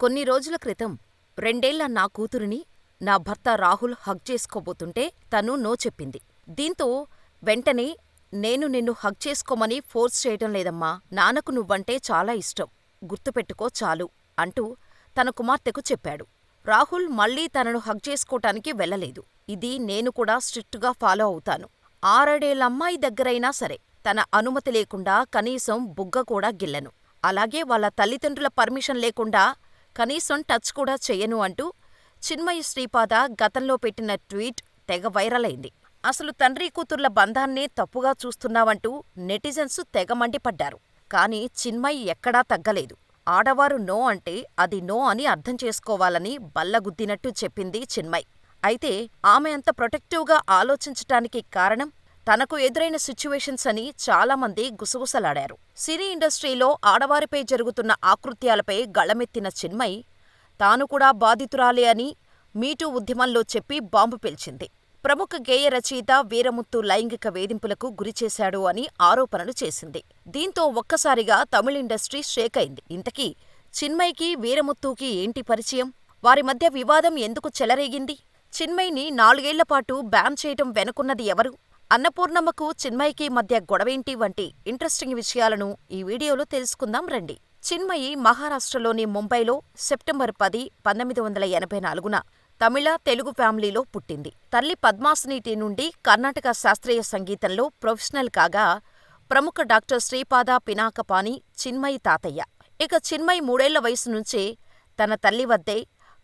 కొన్ని రోజుల క్రితం రెండేళ్ళ నా కూతురిని నా భర్త రాహుల్ హగ్ చేసుకోబోతుంటే తను నో చెప్పింది. దీంతో వెంటనే నేను నిన్ను హగ్ చేసుకోమని ఫోర్స్ చేయటం లేదమ్మా. నాన్నకు నువ్వంటే చాలా ఇష్టం. గుర్తుపెట్టుకో చాలు అంటూ తన కుమార్తెకు చెప్పాడు. రాహుల్ మళ్ళీ తనను హగ్ చేసుకోటానికి వెళ్ళలేదు. ఇది నేను కూడా స్ట్రిక్టుగా ఫాలో అవుతాను. ఆరేడేళ్ళమ్మాయి దగ్గరైనా సరే తన అనుమతి లేకుండా కనీసం బుగ్గ కూడా గిల్లను. అలాగే వాళ్ళ తల్లిదండ్రుల పర్మిషన్ లేకుండా కనీసం టచ్ కూడా చెయ్యను అంటూ చిన్మయి శ్రీపాద గతంలో పెట్టిన ట్వీట్ తెగ వైరల్ అయింది. అసలు తండ్రీ కూతుర్ల బంధాన్నే తప్పుగా చూస్తున్నావంటూ నెటిజన్స్ తెగ మండిపడ్డారు. కానీ చిన్మయి ఎక్కడా తగ్గలేదు. ఆడవారు నో అంటే అది నో అని అర్థం చేసుకోవాలని బల్లగుద్దినట్టు చెప్పింది చిన్మయ్ అయితే ఆమె అంత ప్రొటెక్టివ్గా ఆలోచించటానికి కారణం తనకు ఎదురైన సిచ్యువేషన్స్ అని చాలామంది గుసగుసలాడారు. సినీ ఇండస్ట్రీలో ఆడవారిపై జరుగుతున్న ఆకృత్యాలపై గళమెత్తిన చిన్మయి తాను కూడా బాధితురాలే అని మీటూ ఉద్యమంలో చెప్పి బాంబు పేల్చింది. ప్రముఖ గేయ రచయిత వీరముత్తు లైంగిక వేధింపులకు గురిచేశాడు అని ఆరోపణలు చేసింది. దీంతో ఒక్కసారిగా తమిళ ఇండస్ట్రీ షేక్ అయింది. ఇంతకీ చిన్మయికి, వీరముత్తుకి ఏంటి పరిచయం? వారి మధ్య వివాదం ఎందుకు చెలరేగింది? చిన్మయిని నాలుగేళ్ళపాటు బ్యాన్ చేయటం వెనుకున్నది ఎవరు? అన్నపూర్ణమ్మకు చిన్మయికి మధ్య గొడవేంటి వంటి ఇంట్రెస్టింగ్ విషయాలను ఈ వీడియోలో తెలుసుకుందాం రండి. చిన్మయి మహారాష్ట్రలోని ముంబైలో సెప్టెంబర్ పది, పంతొమ్మిది వందల ఎనభై నాలుగున తమిళ, తెలుగు ఫ్యామిలీలో పుట్టింది. తల్లి పద్మాసనీటి నుండి కర్ణాటక శాస్త్రీయ సంగీతంలో ప్రొఫెషనల్ కాగా, ప్రముఖ డాక్టర్ శ్రీపాద పినాకపాని చిన్మయి తాతయ్య. ఇక చిన్మయి మూడేళ్ళ వయసు నుంచే తన తల్లి వద్దే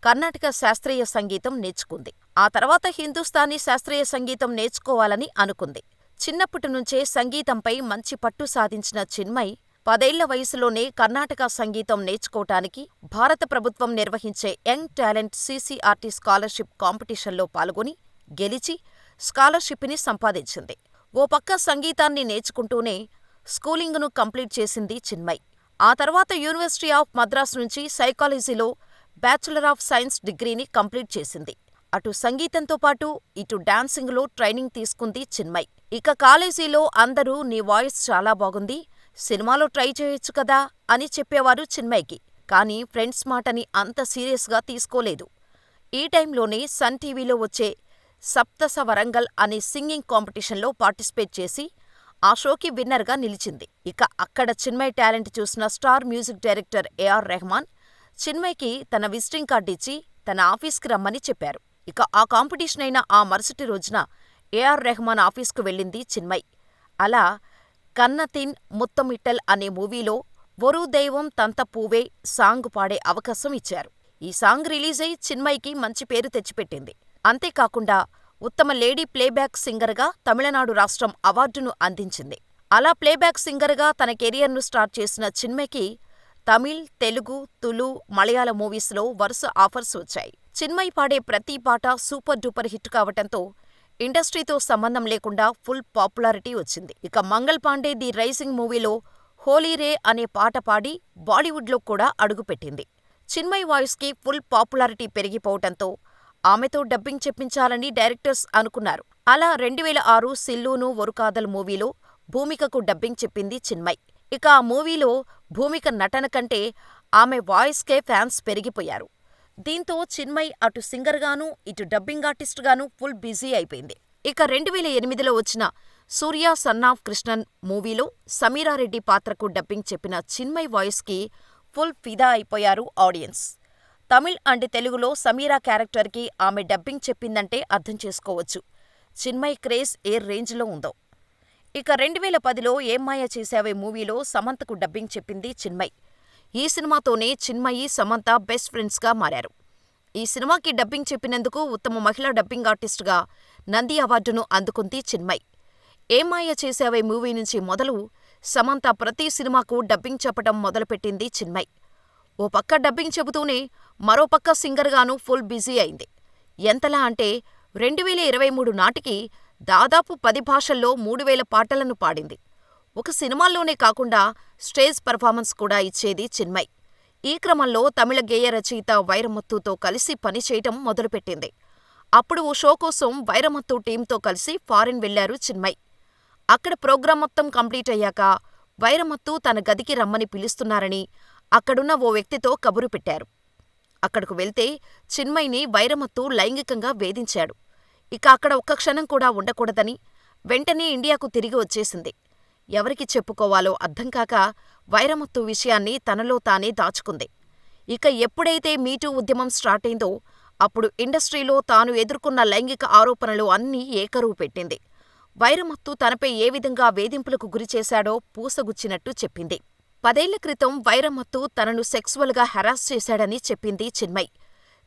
కర్ణాటక శాస్త్రీయ సంగీతం నేర్చుకుంది. ఆ తర్వాత హిందుస్థానీ శాస్త్రీయ సంగీతం నేర్చుకోవాలని అనుకుంది. చిన్నప్పటి నుంచే సంగీతంపై మంచి పట్టు సాధించిన చిన్మయ్ పదేళ్ళ వయసులోనే కర్ణాటక సంగీతం నేర్చుకోటానికి భారత ప్రభుత్వం నిర్వహించే యంగ్ టాలెంట్ సీసీఆర్టీ స్కాలర్షిప్ కాంపిటీషన్లో పాల్గొని, గెలిచి స్కాలర్షిప్ని సంపాదించింది. ఓ పక్క సంగీతాన్ని నేర్చుకుంటూనే స్కూలింగ్ను కంప్లీట్ చేసింది చిన్మయ్ ఆ తర్వాత యూనివర్సిటీ ఆఫ్ మద్రాస్ నుంచి సైకాలజీలో బ్యాచిలర్ ఆఫ్ సైన్స్ డిగ్రీని కంప్లీట్ చేసింది. అటు సంగీతంతో పాటు ఇటు డాన్సింగ్లో ట్రైనింగ్ తీసుకుంది చిన్మయి. ఇక కాలేజీలో అందరూ నీ వాయిస్ చాలా బాగుంది, సినిమాలో ట్రై చేయొచ్చు కదా అని చెప్పేవారు చిన్మయికి. కానీ ఫ్రెండ్స్ మాటని అంత సీరియస్గా తీసుకోలేదు. ఈ టైంలోనే సన్ టీవీలో వచ్చే సప్తస వరంగల్ అనే సింగింగ్ కాంపిటీషన్లో పార్టిసిపేట్ చేసి ఆ షోకి విన్నర్గా నిలిచింది. ఇక అక్కడ చిన్మయి టాలెంట్ చూసిన star music director AR Rahman చిన్మయికి తన విజిటింగ్ కార్డిచ్చి తన ఆఫీస్కి రమ్మని చెప్పారు. ఇక ఆ కాంపిటీషన్ అయిన ఆ మరుసటి రోజున ఏఆర్ రెహమాన్ ఆఫీస్కు వెళ్ళింది చిన్మయ్ అలా కన్నతిన్ ముత్తమిట్టల్ అనే మూవీలో ఒరు దైవం తంత పూవే సాంగ్ పాడే అవకాశం ఇచ్చారు. ఈ సాంగ్ రిలీజై చిన్మయ్కి మంచి పేరు తెచ్చిపెట్టింది. అంతేకాకుండా ఉత్తమ లేడీ ప్లేబ్యాక్ సింగర్గా తమిళనాడు రాష్ట్రం అవార్డును అందించింది. అలా ప్లేబ్యాక్ సింగర్గా తన కెరియర్ను స్టార్ట్ చేసిన చిన్మయ్కి తమిళ్, తెలుగు, తులు, మలయాళ మూవీస్లో వరుస ఆఫర్స్ వచ్చాయి. చిన్మయి పాడే ప్రతి పాట సూపర్ డూపర్ హిట్ కావటంతో ఇండస్ట్రీతో సంబంధం లేకుండా ఫుల్ పాపులారిటీ వచ్చింది. ఇక మంగల్ పాండే ది రైజింగ్ మూవీలో హోలీ రే అనే పాట పాడి బాలీవుడ్లో కూడా అడుగుపెట్టింది. చిన్మయి వాయిస్కి ఫుల్ పాపులారిటీ పెరిగిపోవటంతో ఆమెతో డబ్బింగ్ చెప్పించాలని డైరెక్టర్స్ అనుకున్నారు. అలా రెండువేల ఆరు సిల్లూను ఒరుకాదల్ మూవీలో భూమికకు డబ్బింగ్ చెప్పింది చిన్మయి. ఇక ఆ మూవీలో భూమిక నటన కంటే ఆమె వాయిస్కే ఫ్యాన్స్ పెరిగిపోయారు. దీంతో చిన్మయి అటు సింగర్గానూ, ఇటు డబ్బింగ్ ఆర్టిస్ట్గానూ ఫుల్ బిజీ అయిపోయింది. ఇక రెండువేల ఎనిమిదిలో వచ్చిన సూర్య సన్నాఫ్ కృష్ణన్ మూవీలో సమీరారెడ్డి పాత్రకు డబ్బింగ్ చెప్పిన చిన్మయి వాయిస్కి ఫుల్ ఫిదా అయిపోయారు ఆడియన్స్. తమిళ్ అండ్ తెలుగులో సమీరా క్యారెక్టర్కి ఆమె డబ్బింగ్ చెప్పిందంటే అర్థం చేసుకోవచ్చు చిన్మయి క్రేజ్ ఏ రేంజ్లో ఉందో. ఇక రెండువేల పదిలో ఏమ్మాయ చేశావే మూవీలో? సమంతకు డబ్బింగ్ చెప్పింది చిన్మయ్. ఈ సినిమాతోనే చిన్మయి, సమంత బెస్ట్ ఫ్రెండ్స్గా మారారు. ఈ సినిమాకి డబ్బింగ్ చెప్పినందుకు ఉత్తమ మహిళా డబ్బింగ్ ఆర్టిస్టుగా నంది అవార్డును అందుకుంది చిన్మయ్. ఏమాయ చేశావే మూవీ నుంచి మొదలు? సమంత ప్రతి సినిమాకు డబ్బింగ్ చెప్పటం మొదలుపెట్టింది చిన్మయ్. ఓ పక్క డబ్బింగ్ చెబుతూనే మరో పక్క సింగర్గానూ ఫుల్ బిజీ అయింది. ఎంతలా అంటే రెండువేల ఇరవై మూడు నాటికి దాదాపు పది భాషల్లో మూడు వేల పాటలను పాడింది. ఒక సినిమాల్లోనే కాకుండా స్టేజ్ పెర్ఫార్మెన్స్ కూడా ఇచ్చేది చిన్మయి. ఈ క్రమంలో తమిళ గేయ రచయిత వైరముత్తుతో కలిసి పనిచేయటం మొదలుపెట్టింది. అప్పుడు ఓ షో కోసం వైరముత్తు టీంతో కలిసి ఫారిన్ వెళ్ళారు చిన్మయి. అక్కడ ప్రోగ్రాం మొత్తం కంప్లీట్ అయ్యాక వైరముత్తు తన గదికి రమ్మని పిలుస్తున్నారని అక్కడున్న ఓ వ్యక్తితో కబురు పెట్టారు. అక్కడకు వెళ్తే చిన్మయిని వైరమత్తు లైంగికంగా వేధించాడు. ఇక అక్కడ ఒక్క క్షణం కూడా ఉండకూడదని వెంటనే ఇండియాకు తిరిగి వచ్చేసింది. ఎవరికి చెప్పుకోవాలో అర్థంకాక వైరమత్తు విషయాన్ని తనలో తానే దాచుకుంది. ఇక ఎప్పుడైతే మీటూ ఉద్యమం స్టార్టైందో అప్పుడు ఇండస్ట్రీలో తాను ఎదుర్కొన్న లైంగిక ఆరోపణలు అన్నీ ఏకరువు పెట్టింది. వైరమత్తు తనపై ఏ విధంగా వేధింపులకు గురిచేశాడో పూసగుచ్చినట్టు చెప్పింది. పదేళ్ళ క్రితం వైరమత్తు తనను సెక్సువల్గా హెరాస్ చేశాడని చెప్పింది చిన్మయ్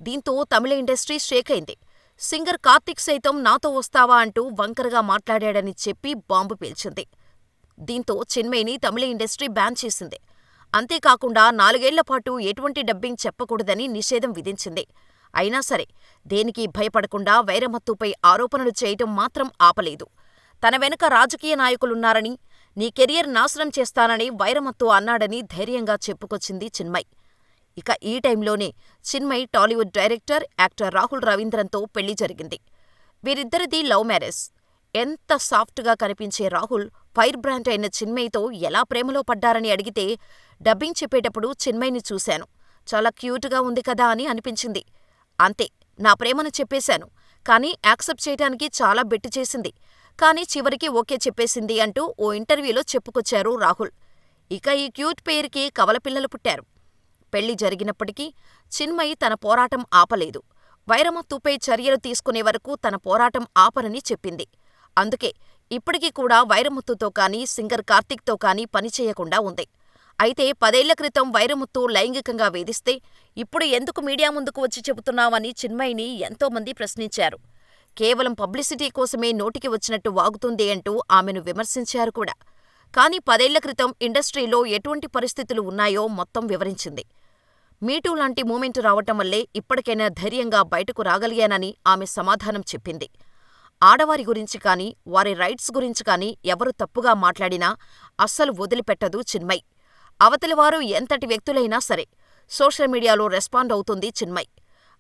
దీంతో తమిళ ఇండస్ట్రీ షేకైంది. సింగర్ కార్తీక్ సైతం నాతో వస్తావా అంటూ వంకరగా మాట్లాడాడని చెప్పి బాంబు పేల్చింది. దీంతో చిన్మయిని తమిళ ఇండస్ట్రీ బ్యాన్ చేసింది. అంతేకాకుండా నాలుగేళ్ళపాటు ఎటువంటి డబ్బింగ్ చెప్పకూడదని నిషేధం విధించింది. అయినా సరే దేనికీ భయపడకుండా వైరమత్తుపై ఆరోపణలు చేయటం మాత్రం ఆపలేదు. తన వెనుక రాజకీయ నాయకులున్నారని, నీ కెరియర్ నాశనం చేస్తానని వైరమత్తు అన్నాడని ధైర్యంగా చెప్పుకొచ్చింది చిన్మయి. ఇక ఈ టైంలోనే చిన్మయి టాలీవుడ్ డైరెక్టర్, యాక్టర్ రాహుల్ రవీంద్రన్తో పెళ్ళి జరిగింది. వీరిద్దరిది లవ్ మ్యారేజ్. ఎంత సాఫ్ట్గా కనిపించే రాహుల్ ఫైర్ బ్రాండ్ అయిన చిన్మయితో ఎలా ప్రేమలో పడ్డారని అడిగితే డబ్బింగ్ చెప్పేటప్పుడు చిన్మయిని చూశాను. చాలా క్యూట్గా ఉంది కదా అని అనిపించింది. అంతే నా ప్రేమను చెప్పేశాను. కానీ యాక్సెప్ట్ చేయడానికి చాలా బెట్టు చేసింది. కానీ చివరికి ఓకే చెప్పేసింది అంటూ ఓ ఇంటర్వ్యూలో చెప్పుకొచ్చారు రాహుల్. ఇక ఈ క్యూట్ పెయిర్కి కవలపిల్లలు పుట్టారు. పెళ్ళి జరిగినప్పటికీ చిన్మయి తన పోరాటం ఆపలేదు. వైరమత్తుపై చర్యలు తీసుకునే వరకు తన పోరాటం ఆపనని చెప్పింది. అందుకే ఇప్పటికీ కూడా వైరముత్తుతో కానీ, సింగర్ కార్తీక్తో కానీ పనిచేయకుండా ఉంది. అయితే పదేళ్ళ క్రితం వైరముత్తు లైంగికంగా వేధిస్తే ఇప్పుడు ఎందుకు మీడియా ముందుకు వచ్చి చెబుతున్నావని చిన్మయిని ఎంతోమంది ప్రశ్నించారు. కేవలం పబ్లిసిటీ కోసమే నోటికి వచ్చినట్టు వాగుతుంది అంటూ ఆమెను విమర్శించారు కూడా. కానీ పదేళ్ళ క్రితం ఇండస్ట్రీలో ఎటువంటి పరిస్థితులు ఉన్నాయో మొత్తం వివరించింది. మీటూ లాంటి మూమెంట్ రావటం వల్లే ఇప్పటికైనా ధైర్యంగా బయటకు రాగలిగానని ఆమె సమాధానం చెప్పింది. ఆడవారి గురించి కానీ, వారి రైట్స్ గురించి కానీ ఎవరు తప్పుగా మాట్లాడినా అస్సలు వదిలిపెట్టదు చిన్మయి. అవతలివారు ఎంతటి వ్యక్తులైనా సరే సోషల్ మీడియాలో రెస్పాండ్ అవుతుంది చిన్మయి.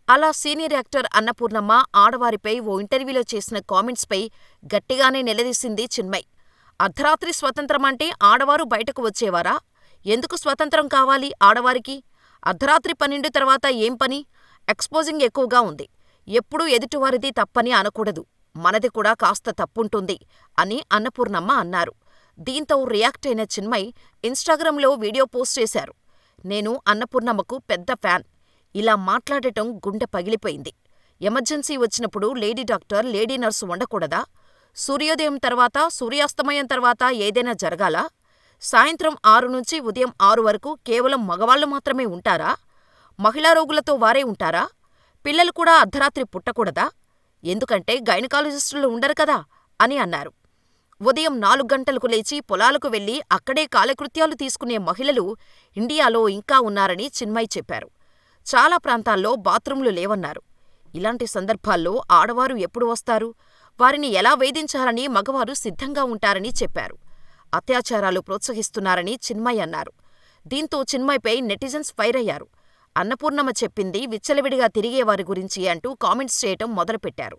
అలా సీనియర్ యాక్టర్ అన్నపూర్ణమ్మ ఆడవారిపై ఓ ఇంటర్వ్యూలో చేసిన కామెంట్స్పై గట్టిగానే నిలదీసింది చిన్మయి. అర్ధరాత్రి స్వతంత్రమంటే ఆడవారు బయటకు వచ్చేవారా? ఎందుకు స్వతంత్రం కావాలి ఆడవారికి? అర్ధరాత్రి పన్నెండు తర్వాత ఏం పని? ఎక్స్పోజింగ్ ఎక్కువగా ఉంది. ఎప్పుడూ ఎదుటివారిది తప్పని అనకూడదు. మనది కూడా కాస్త తప్పుంటుంది అని అన్నపూర్ణమ్మ అన్నారు. దీంతో రియాక్ట్ అయిన చిన్మయి ఇన్స్టాగ్రామ్లో వీడియో పోస్ట్ చేశారు. నేను అన్నపూర్ణమ్మకు పెద్ద ఫ్యాన్. ఇలా మాట్లాడటం గుండె పగిలిపోయింది. ఎమర్జెన్సీ వచ్చినప్పుడు లేడీ డాక్టర్, లేడీ నర్సు ఉండకూడదా? సూర్యోదయం తర్వాత, సూర్యాస్తమయం తర్వాత ఏదైనా జరగాలా? సాయంత్రం ఆరు నుంచి ఉదయం ఆరు వరకు కేవలం మగవాళ్ళు మాత్రమే ఉంటారా? మహిళా రోగులతో వారే ఉంటారా? పిల్లలు కూడా అర్ధరాత్రి పుట్టకూడదా? ఎందుకంటే గైనకాలజిస్టులు ఉండరు కదా అని అన్నారు. ఉదయం నాలుగు గంటలకు లేచి పొలాలకు వెళ్ళి అక్కడే కాలకృత్యాలు తీసుకునే మహిళలు ఇండియాలో ఇంకా ఉన్నారని చిన్మయి చెప్పారు. చాలా ప్రాంతాల్లో బాత్రూంలు లేవన్నారు. ఇలాంటి సందర్భాల్లో ఆడవారు ఎప్పుడు వస్తారు? వారిని ఎలా వేధించాలని మగవారు సిద్ధంగా ఉంటారని చెప్పారు. అత్యాచారాలు ప్రోత్సహిస్తున్నారని చిన్మయ్ అన్నారు. దీంతో చిన్మయ్పై నెటిజన్స్ ఫైర్ అయ్యారు. అన్నపూర్ణమ్మ చెప్పింది విచ్చలవిడిగా తిరిగేవారి గురించి అంటూ కామెంట్స్ చేయటం మొదలుపెట్టారు.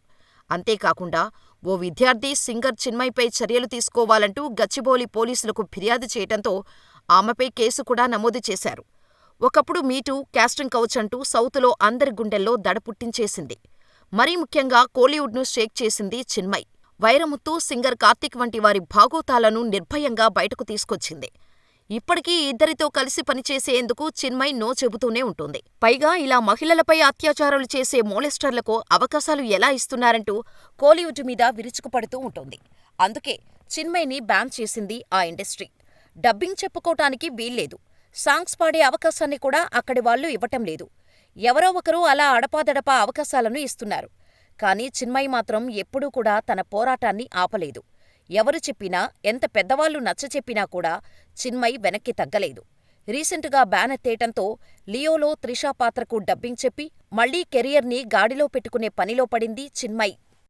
అంతేకాకుండా ఓ విద్యార్థి సింగర్ చిన్మయ్పై చర్యలు తీసుకోవాలంటూ గచ్చిబౌలి పోలీసులకు ఫిర్యాదు చేయటంతో ఆమెపై కేసు కూడా నమోదు చేశారు. ఒకప్పుడు మీటూ, కాస్టింగ్ కౌచ్ అంటూ సౌతులో అందరి గుండెల్లో దడ పుట్టించేసింది. మరీ ముఖ్యంగా కోలీవుడ్ను షేక్ చేసింది చిన్మయి. వైరముత్తు, సింగర్ కార్తీక్ వంటి వారి బాగోతాలను నిర్భయంగా బయటకు తీసుకొచ్చింది. ఇప్పటికీ ఈ ఇద్దరితో కలిసి పనిచేసేందుకు చిన్మయి నో చెబుతూనే ఉంటుంది. పైగా ఇలా మహిళలపై అత్యాచారాలు చేసే మోలెస్టర్లకు అవకాశాలు ఎలా ఇస్తున్నారంటూ కోలీవుడ్ మీద విరుచుకుపడుతూ ఉంటుంది. అందుకే చిన్మయిని బ్యాన్ చేసింది ఆ ఇండస్ట్రీ. డబ్బింగ్ చెప్పుకోటానికి వీల్లేదు. సాంగ్స్ పాడే అవకాశాన్ని కూడా అక్కడి వాళ్ళు ఇవ్వటం లేదు. ఎవరో ఒకరు అలా అడపాదడపా అవకాశాలను ఇస్తున్నారు. కానీ చిన్మయి మాత్రం ఎప్పుడూ కూడా తన పోరాటాన్ని ఆపలేదు. ఎవరు చెప్పినా, ఎంత పెద్దవాళ్ళు నచ్చచెప్పినా కూడా చిన్మయి వెనక్కి తగ్గలేదు. రీసెంట్గా బ్యాన్ ఎత్తేయటంతో లియోలో త్రిష పాత్రకు డబ్బింగ్ చెప్పి మళ్ళీ కెరియర్ని గాడిలో పెట్టుకునే పనిలో పడింది చిన్మయి.